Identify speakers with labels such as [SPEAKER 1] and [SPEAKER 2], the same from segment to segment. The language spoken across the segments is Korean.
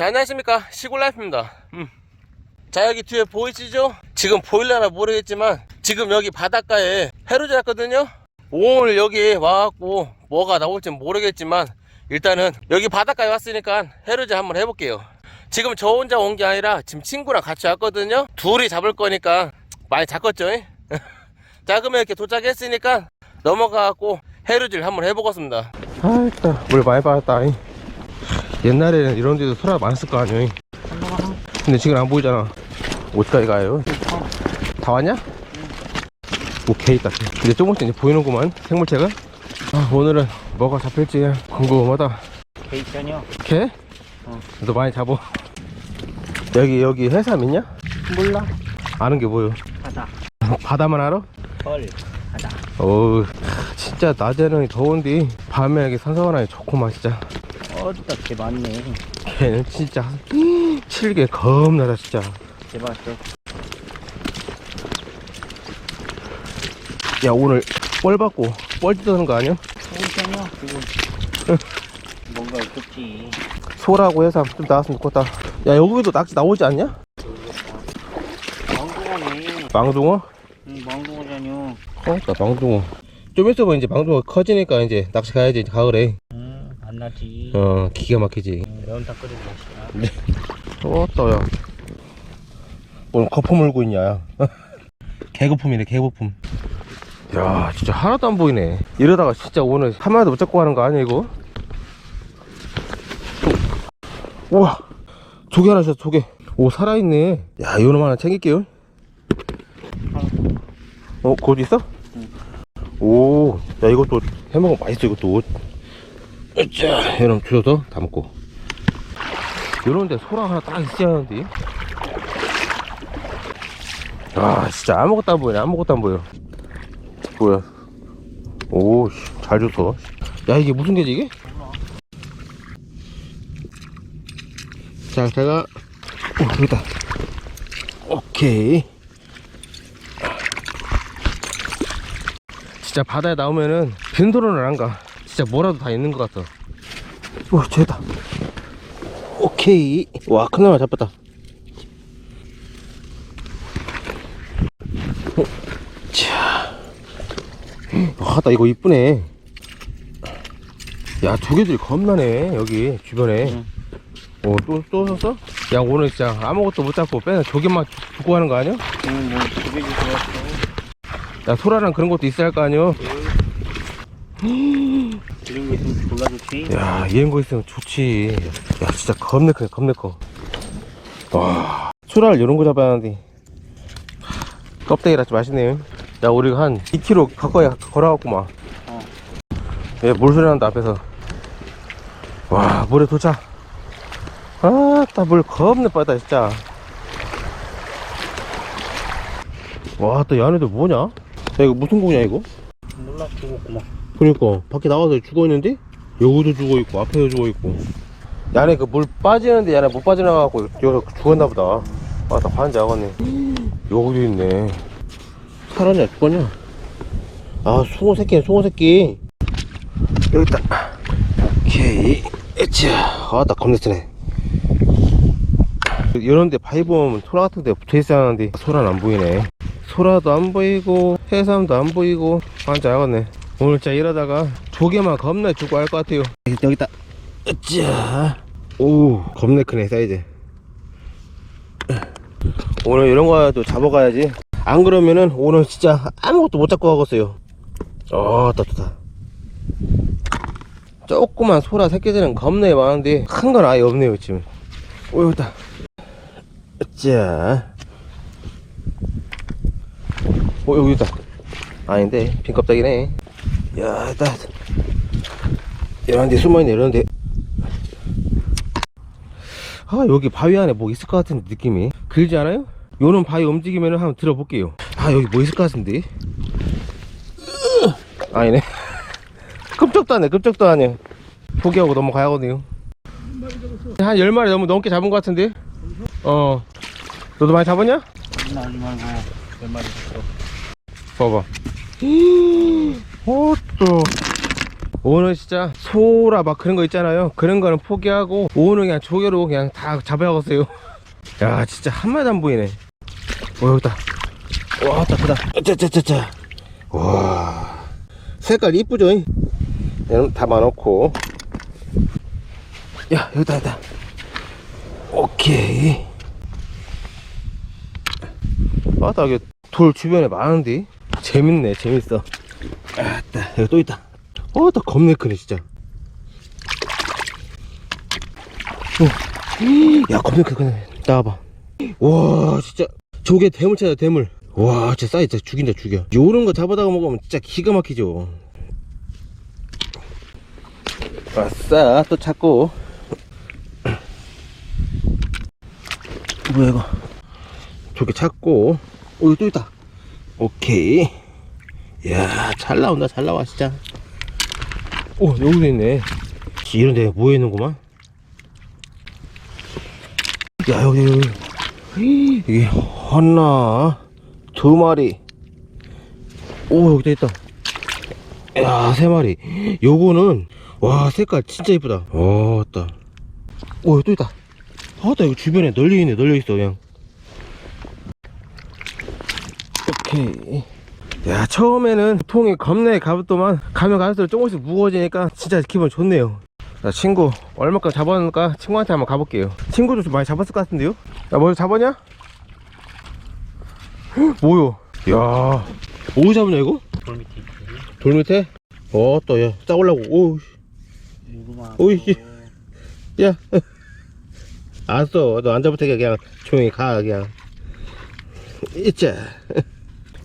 [SPEAKER 1] 자 안녕하십니까? 시골라이프입니다. 음. 자 여기 뒤에 보이시죠? 지금 보일려나 모르겠지만 지금 여기 바닷가에 해루질 했거든요. 오늘 여기 와갖고 뭐가 나올지 모르겠지만 일단은 여기 바닷가에 왔으니까 해루질 한번 해볼게요. 지금 저 혼자 온 게 아니라 지금 친구랑 같이 왔거든요. 둘이 잡을 거니까 많이 잡겠죠? 자 그러면 이렇게 도착했으니까 넘어가갖고 해루질 한번 해보겠습니다. 아 일단 물 많이 받았다 옛날에는 이런 데도 소라 많았을 거 아니야 근데 지금 안 보이잖아 어디까지 가요? 다 왔냐? 오케이 딱 이제 조금씩 이제 보이는구만 생물체가 아, 오늘은 뭐가 잡힐지 궁금하다? 개?
[SPEAKER 2] 어.
[SPEAKER 1] 너 많이 잡어 여기 여기 해삼 있냐?
[SPEAKER 2] 몰라.
[SPEAKER 1] 아는 게 뭐요?
[SPEAKER 2] 바다.
[SPEAKER 1] 바다만 알아?
[SPEAKER 2] 헐. 바다.
[SPEAKER 1] 어우 진짜 낮에는 더운데 밤에 이렇게 산사원하니 좋구만 진짜
[SPEAKER 2] 어디다 개 많네.
[SPEAKER 1] 걔는 진짜 실개 겁나다 진짜
[SPEAKER 2] 개 봤어.
[SPEAKER 1] 야 오늘 뻘 받고 뻘 뜯는 거 아니야?
[SPEAKER 2] 베이션이요? 그거. 뭔가 없겠지.
[SPEAKER 1] 소라고 해서 좀 나왔으면 좋겠다 야 여기도 낙지 나오지 않냐?
[SPEAKER 2] 망둥어네.
[SPEAKER 1] 망둥어?
[SPEAKER 2] 응, 망둥어잖요.
[SPEAKER 1] 어나 망둥어 좀 있으면 이제 망둥어 커지니까 이제 낚시 가야지 이제 가을에
[SPEAKER 2] 응, 안 나지.
[SPEAKER 1] 어 기가 막히지.
[SPEAKER 2] 응, 매운탕 끓이는 맛이야.
[SPEAKER 1] 어따 야 오늘 거품 물고 있냐? 야 개거품이네 개거품. 야 진짜 하나도 안 보이네. 이러다가 진짜 오늘 한 마리도 못 잡고 가는 거 아니야 이거? 우와. 조개 하나 있어 조개. 오 살아있네. 야 이놈 하나 챙길게요. 어 거기 있어? 오야 이것도 해먹으면 맛있어 이것도 자 줄여서 다 먹고. 이런데 소라 하나 딱 있어야 하는데. 아 진짜 아무것도 안 보이네 아무것도 안 보여. 뭐야? 오 잘 줬어. 야 이게 무슨 개지 이게? 자 제가 오 여기다. 오케이. 진짜 바다에 나오면은 빈도로는 안 가 진짜 뭐라도 다 있는 것 같아 오 저기다 오케이 와 큰놈 잡았다 어, 자 아나 이거 이쁘네 야 조개들이 겁나네 여기 주변에
[SPEAKER 2] 응.
[SPEAKER 1] 어또 또 샀어? 야 오늘 진짜 아무것도 못 잡고 빼는 조개만 주- 주고 하는 거 아니야?
[SPEAKER 2] 응, 뭐, 두개지 좋았어.
[SPEAKER 1] 야 소라랑 그런 것도 있어야 할 거 아니야?
[SPEAKER 2] 이런 거 있으면 졸라 좋지.
[SPEAKER 1] 야 이런 거 있으면 좋지. 야 진짜 겁내 크네 겁내 커와. 소라를 이런 거 잡아야 하는데. 껍데기라 좀 맛있네요 야 우리가 한 2kg 가까이 막
[SPEAKER 2] 어.
[SPEAKER 1] 예, 물소리 난다 앞에서. 와 물에 도착. 아따 물 겁내 빠다 진짜. 와또이 안에도 뭐냐? 야 이거 무슨 고냐 이거?
[SPEAKER 2] 몰라, 죽었구만.
[SPEAKER 1] 그러니까. 밖에 나와서 죽어 있는데? 여기도 죽어 있고 앞에도 죽어 있고. 야네 그 물 빠지는데 야네 못 빠져나가고 여기서 죽었나 보다. 아나 환장하겠네. 여기도 있네. 살았냐 죽었냐? 아 숭어 새끼네 숭어 새끼. 여기 있다. 오케이. 에차. 아나 겁내 쓰네. 이런데 바위 보면 소라 같은 데 붙어있어야 하는데 소라는 안 보이네. 소라도 안 보이고 해삼도 안 보이고 환장하겠네 오늘 진짜 이러다가 조개만 겁나 주고 할 것 같아요. 여기 있다. 으쌰. 오 겁나 크네 사이즈. 오늘 이런 거라도 잡아가야지. 안 그러면은 오늘 진짜 아무것도 못 잡고 가겠어요. 어 따뜻하다. 조그만 소라 새끼들은 겁나 많은데 큰 건 아예 없네요 지금. 오 여기 있다 으쌰. 오 여기 있다. 아닌데 빈 껍데기네 야, 나 이런 데 숨어있네, 이런 데. 아, 여기 바위 안에 뭐 있을 것 같은 느낌이. 길지 않아요? 요런 바위 움직이면 한번 들어볼게요. 아, 여기 뭐 있을 것 같은데? 아니네. 끔찍도 안 해, 끔찍도 안 해. 포기하고 넘어가야거든요. 한 10마리 너무 넘게 잡은 것 같은데? 어. 너도 많이 잡았냐?
[SPEAKER 2] 하지 말고, 몇 마리 줬어.
[SPEAKER 1] 봐봐. 오, 또. 오늘 진짜 소라 막 그런 거 있잖아요. 그런 거는 포기하고 오늘 그냥 조개로 그냥 다 잡아가세요. 야 진짜 한 마디 안 보이네. 어 여기다. 와 크다. 짜짜짜짜. 와. 색깔 이쁘죠? 얘는 담아놓고. 야 여기다 여기다. 오케이. 이게 돌 주변에 많은데? 재밌네 재밌어 아따 여기 또 있다. 어따 겁내 크네 진짜. 어. 야 겁내 크네 나와봐. 와 진짜. 조개 대물 찾아 대물. 와 진짜 사이즈 죽인다 죽여. 요런 거 잡아다가 먹으면 진짜 기가 막히죠. 아싸 또 찾고. 뭐야 이거? 조개 찾고. 어 여기 또 있다. 오케이 이야 잘 나온다 잘 나와 진짜. 오 여기도 있네. 이런 데 모여있는구만. 야 여기 여기 여기. 하나 두 마리. 오 여기도 있다. 야 세 마리. 요거는 와 색깔 진짜 이쁘다. 어따 오 여기 또 있다. 아따 이거 주변에 널려 있네 널려 있어 그냥. 오케이 야 처음에는 통이 겁내 가볍더만 가면 갈수록 조금씩 무거워지니까 진짜 기분 좋네요 자 친구 얼마큼 잡았는가 친구한테 한번 가볼게요 친구도 좀 많이 잡았을 것 같은데요 야뭐 잡았냐? 헉, 뭐요? 야 어디 잡았냐 이거?
[SPEAKER 2] 돌 밑에.
[SPEAKER 1] 돌 밑에? 어또야 싸우려고 오우. 오이, 씨. 야 알았어 너 안 잡을 테니까 그냥 조용히 가 그냥 있자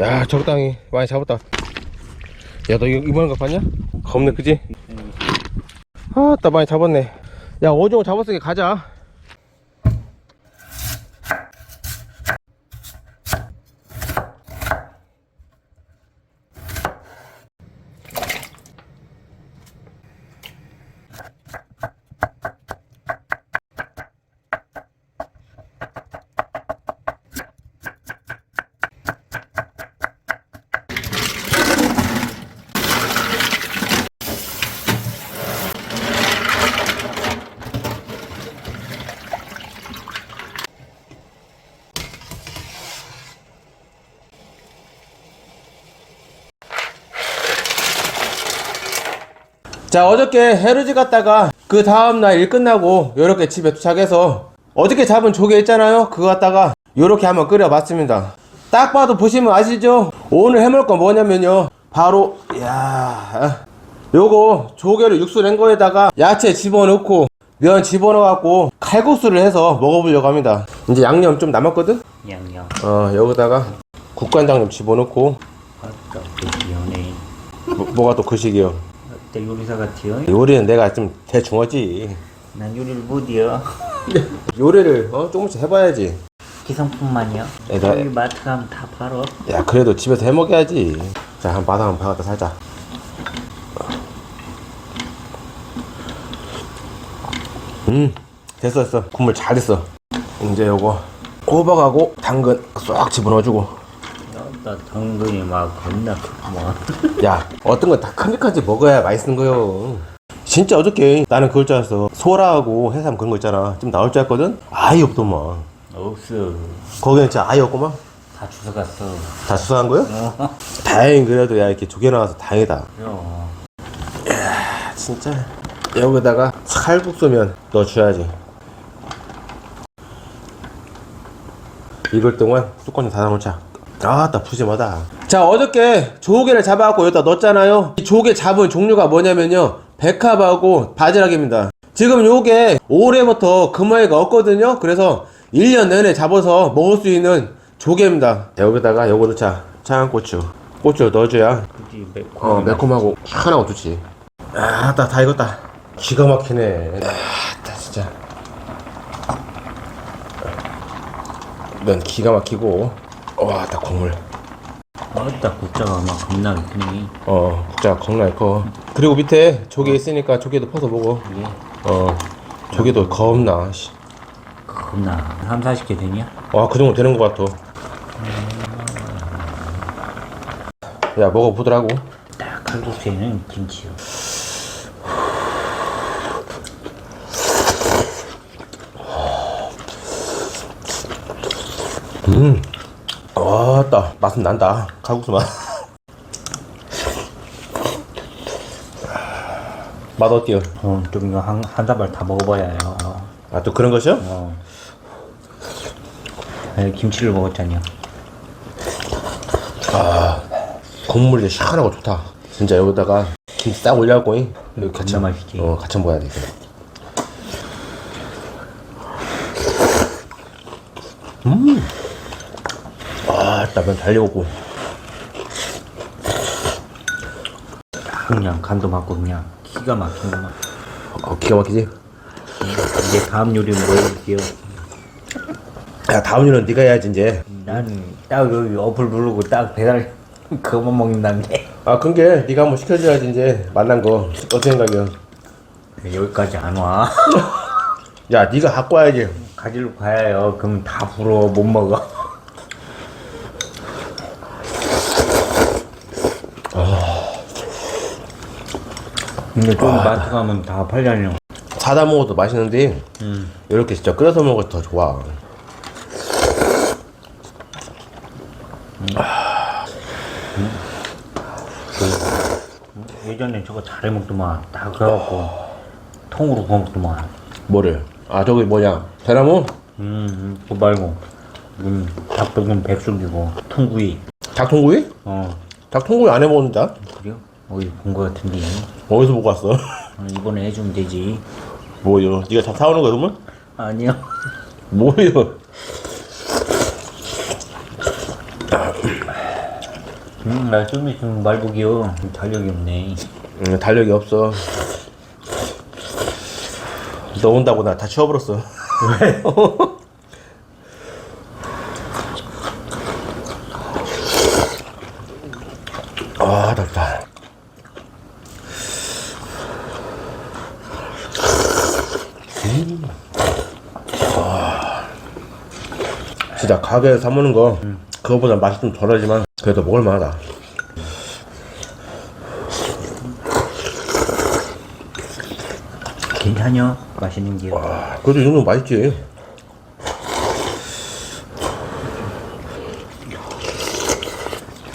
[SPEAKER 1] 야 적당히 많이 잡았다 야너거 봤냐? 겁네 그지? 아따 많이 잡았네 야 오징어 잡았으니까 가자 자 어저께 해루지 갔다가 그 다음날 일 끝나고 요렇게 집에 도착해서 어저께 잡은 조개 있잖아요? 그거 갖다가 요렇게 한번 끓여봤습니다. 딱 봐도 보시면 아시죠? 오늘 해먹을 건 뭐냐면요. 바로 야 요거 조개를 육수 낸 거에다가 야채 집어넣고 면 집어넣어 갖고 칼국수를 해서 먹어보려고 합니다. 이제 양념 좀 남았거든?
[SPEAKER 2] 양념.
[SPEAKER 1] 어 여기다가 국간장 좀 집어넣고.
[SPEAKER 2] 아까 그.
[SPEAKER 1] 뭐, 뭐가 또 그 식이요?
[SPEAKER 2] 어 때 요리사 같아요?
[SPEAKER 1] 요리는 내가 좀 대충 하지
[SPEAKER 2] 난 요리를 못해요.
[SPEAKER 1] 요리를 어 조금씩 해봐야지.
[SPEAKER 2] 기성품만이요.
[SPEAKER 1] 네, 나-
[SPEAKER 2] 마트 가면 다 팔어.
[SPEAKER 1] 야 그래도 집에서 해 먹어야지. 자한 바닥 한번 박았다 살자. 음 됐어 됐어 국물 잘 됐어. 이제 요거 호박하고 당근 쏙 집어넣어주고.
[SPEAKER 2] 나 당근이 막 겁나 크구만.
[SPEAKER 1] 야 어떤 건 다 큼직한지 먹어야 맛있는 거요. 진짜 어저께 나는 그걸 줄 알았어. 소라하고 해삼 그런 거 있잖아. 좀 나올 줄 알았거든. 아예 없더만.
[SPEAKER 2] 없어.
[SPEAKER 1] 거기는 진짜 아예 없구만.
[SPEAKER 2] 다 주워갔어.
[SPEAKER 1] 다 수상한 거요?
[SPEAKER 2] 어.
[SPEAKER 1] 다행 그래도 야 이렇게 조개 나와서 다행이다.
[SPEAKER 2] 그럼.
[SPEAKER 1] 아, 진짜 여기다가 칼국수면 넣어줘야지. 이걸 동안 뚜껑 좀 닫아놓자. 아따 푸짐하다. 자 어저께 조개를 잡아갖고 여기다 넣었잖아요. 이 조개 잡은 종류가 뭐냐면요. 백합하고 바지락입니다. 지금 요게 올해부터 금어이가 없거든요. 그래서 1년 내내 잡아서 먹을 수 있는 조개입니다. 여기다가 요거 넣자. 청양고추. 고추 넣어줘야
[SPEAKER 2] 굳이 매콤.
[SPEAKER 1] 어 매콤하고 시원하고 좋지 아따 다 익었다 기가 막히네 아따 진짜 면 기가 막히고 와, 딱 국물.
[SPEAKER 2] 어따 국자가 아마 겁나 크네.
[SPEAKER 1] 어, 국자 겁나 커. 그리고 밑에 조개 어. 있으니까 조개도 퍼서 먹어.
[SPEAKER 2] 이게
[SPEAKER 1] 어, 조개도 어. 겁나. 씨.
[SPEAKER 2] 겁나. 한 40개 되냐?
[SPEAKER 1] 와, 그 정도 되는 것 같아. 야, 먹어보더라고.
[SPEAKER 2] 딱 칼국수에는 김치요.
[SPEAKER 1] 음, 아따 맛은 난다. 칼국수 맛. 맛 어때요?
[SPEAKER 2] 어, 좀 이거 한, 한 사발 다 먹어봐야 해요. 어.
[SPEAKER 1] 아 또 그런 것이요?
[SPEAKER 2] 어. 아니, 김치를 먹었잖아요.
[SPEAKER 1] 국물이 시원하고 좋다. 진짜 여기다가 김치 싹 올려갖고 이 여기 같이
[SPEAKER 2] 겁나 맛있지.
[SPEAKER 1] 어 같이 먹어야 돼. 이거. 음. 아, 나면 달려오고.
[SPEAKER 2] 그냥 간도 맞고 그냥 기가 막힌 것만.
[SPEAKER 1] 어, 기가 막히지?
[SPEAKER 2] 이제 다음 요리 뭐 해볼게요.
[SPEAKER 1] 야, 다음 일은 네가 해야지 이제.
[SPEAKER 2] 나는 딱 여기 어플 누르고 딱 배달 그거만 먹는다는 게
[SPEAKER 1] 아, 그게 네가 한번 시켜줘야지 이제 만난 거. 어떻게 생각이야?
[SPEAKER 2] 여기까지 안 와.
[SPEAKER 1] 야, 네가 갖고 와야지.
[SPEAKER 2] 가지러 가야요. 그럼 다 불어 못 먹어. 근데 좀 마트 가면 다 팔잖아요.
[SPEAKER 1] 사다 먹어도 맛있는데
[SPEAKER 2] 음.
[SPEAKER 1] 이렇게 진짜 끓여서 먹어도 더 좋아.
[SPEAKER 2] 예전에 저거 잘해 먹더만. 다 그래갖고 통으로 구워 먹더만.
[SPEAKER 1] 뭐를? 아, 저기 뭐냐? 대나무?
[SPEAKER 2] 음, 그거 말고. 음, 닭볶음 백숙이고 통구이.
[SPEAKER 1] 닭통구이?
[SPEAKER 2] 어,
[SPEAKER 1] 닭통구이 안 해먹는다?
[SPEAKER 2] 그래요? 어디 본거 같은데.
[SPEAKER 1] 어디서 보고 왔어?
[SPEAKER 2] 어, 이번에 해주면 되지.
[SPEAKER 1] 뭐요? 네가 다 사오는 거야 그러면?
[SPEAKER 2] 아니요.
[SPEAKER 1] 뭐요?
[SPEAKER 2] 음, 나좀 있으면 말복이요. 달력이 없네.
[SPEAKER 1] 음, 달력이 없어. 너 온다고 나 다 치워버렸어.
[SPEAKER 2] 왜?
[SPEAKER 1] 아, 덥다. 음. 아. 진짜 가게에서 사 먹는 거 그거보다 맛이 좀 덜하지만 그래도 먹을 만하다.
[SPEAKER 2] 괜찮요? 맛있는 게.
[SPEAKER 1] 아, 그래도 이 정도면 맛있지.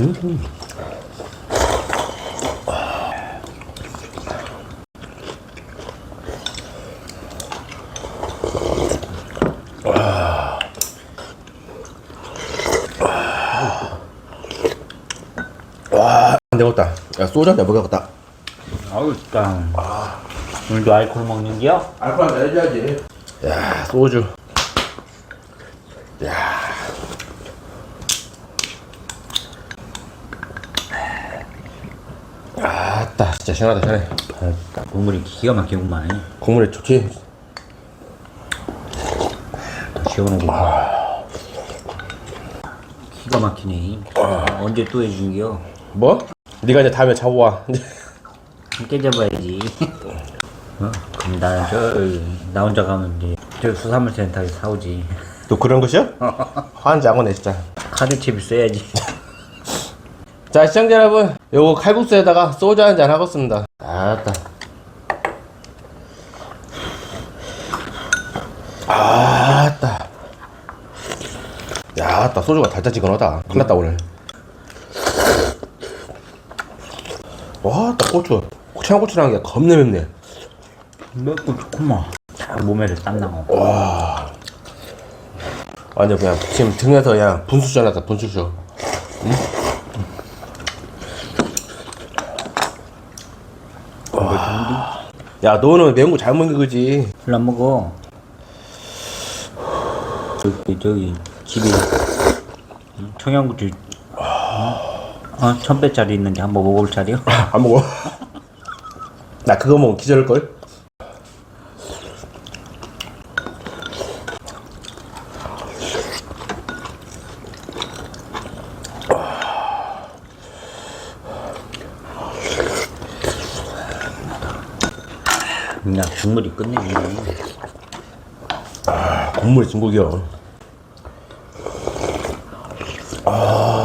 [SPEAKER 1] 음. 와, 안 되겠다. 야, 소주 한잔 먹어야겠다.
[SPEAKER 2] 아우, 짱. 오늘도 알코올 먹는 게요?
[SPEAKER 1] 알코올 한잔 해줘야지. 야, 소주. 야. 아따, 진짜 시원하다, 시원해.
[SPEAKER 2] 아, 국물이 기가 막히구만.
[SPEAKER 1] 국물이 좋지?
[SPEAKER 2] 시원하고. 기가 막히네. 언제 또 해준 게요?
[SPEAKER 1] 뭐? 네가 이제 다음에 자고 와.
[SPEAKER 2] 깨져봐야지. 어? 그럼 나, 저, 나 혼자 가면 이제, 저 수산물 센터에 사오지.
[SPEAKER 1] 또 그런 것이야? 않고네 진짜.
[SPEAKER 2] 카드칩을 써야지.
[SPEAKER 1] 자, 시청자 여러분, 요거 칼국수에다가 소주 한 잔 하겠습니다. 아따. 아따. 야, 아따, 소주가 달짝지근하다. 큰일 났다, 오늘. 와, 아따, 고추. 청양고추라는 게 겁내 맵네.
[SPEAKER 2] 맵고 좋구만. 딱 몸에를 땀 나고.
[SPEAKER 1] 완전 그냥 지금 등에서 그냥 분수쇼 났다, 분수쇼. 야, 너는 매운 거 잘 먹는 거지.
[SPEAKER 2] 별로 안 먹어. 저기, 저기, 집에 응? 청양고추 어, 천 배짜리 있는데 한번 먹어볼 차례요?
[SPEAKER 1] 안 먹어. 나 그거 먹으면 기절할걸?
[SPEAKER 2] 그냥 국물이 끝내주네.
[SPEAKER 1] 국물이 진국이야. 아,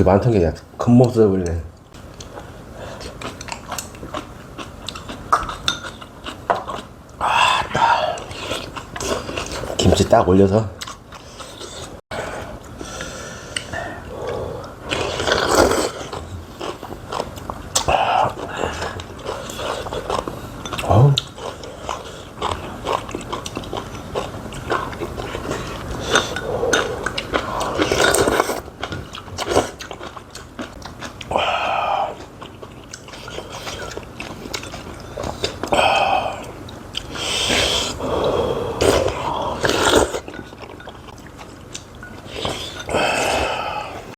[SPEAKER 1] 그 많던 게 금방 써버리네. 아따. 김치 딱 올려서